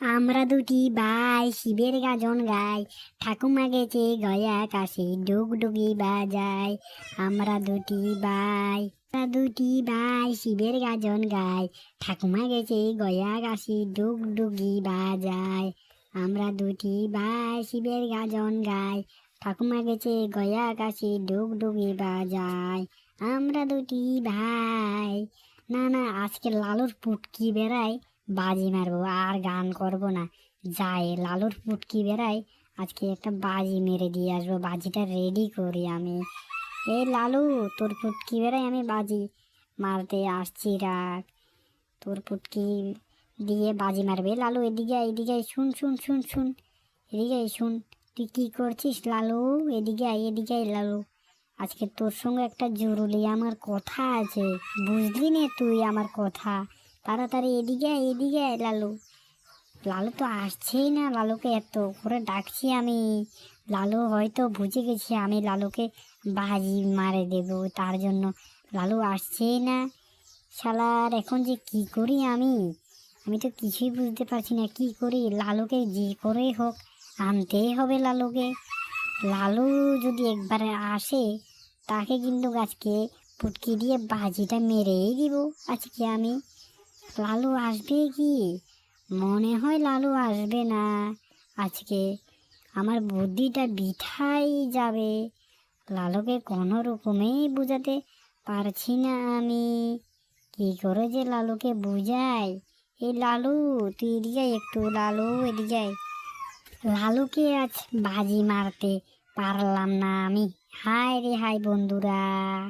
আমরা দুটি ভাই শিবের গাজন গাই। ঠাকুমা গেছে গয়া কাশি, ডুগডুগি বাজায়। আমরা দুটি ভাই আমরা দুটি ভাই শিবের গাজন গাই। ঠাকুমা গেছে গয়া কাশি, ডুগডুগি বাজায়। আমরা দুটি ভাই শিবের গাজন গাই। ঠাকুমা গেছে গয়া কাশি, ডুগডুগি বাজায়। আমরা দুটি ভাই না না, আজকে লালুর পুটকি বেড়ায়। বাজি মারবো, আর গান করব না। যাই, লালুর পুটকি বেড়াই, আজকে একটা বাজি মেরে দিয়ে আসব, বাজিটা রেডি করি আমি। এই লালু, তোর পুটকি বেড়াই, আমি বাজি মারতে আসছি, রাখ। তোর পুটকি দিয়ে বাজি মারবে। লালু, এদিকে এদিকে শুন শুন শুন শুন, এদিকে শুন। তুই কী করছিস, লালু? এদিকে আয় এদিকে আয়, লালু। আজকে তোর সঙ্গে একটা জরুরি আমার কথা আছে। বুঝলি নে তুই আমার কথা? তাড়াতাড়ি এদিকে এদিকে লালু। লালু তো আসছেই না লালুকে এত করে ডাকছি আমি। লালু হয়তো বুঝে গেছি আমি লালুকে বাজি মারে দেব, তার জন্য লালু আসছেই না। শালার, এখন যে কি করি আমি? আমি তো কিছুই বুঝতে পারছি না, কি করি? লালুকে যে করেই হোক, আনতেই হবে লালুকে। লালু যদি একবারে আসে, তাকে কিন্তু আজকে পুটকি দিয়ে বাজিটা মেরেই দিব, আজকে আমি। লালু আসবে কি? মনে হয় লালু আসবে না। আজকে আমার বুদ্ধিটা বিঠাই যাবে। লালুকে কোনো রকমেই বোঝাতে পারছি না আমি। কি করে যে লালুকে বুঝাই? এই লালু, তুই এদিকে একটু। লালু, এদিকে। লালুকে আজ বাজি মারতে পারলাম না আমি। হায় রে, হায় বন্ধুরা।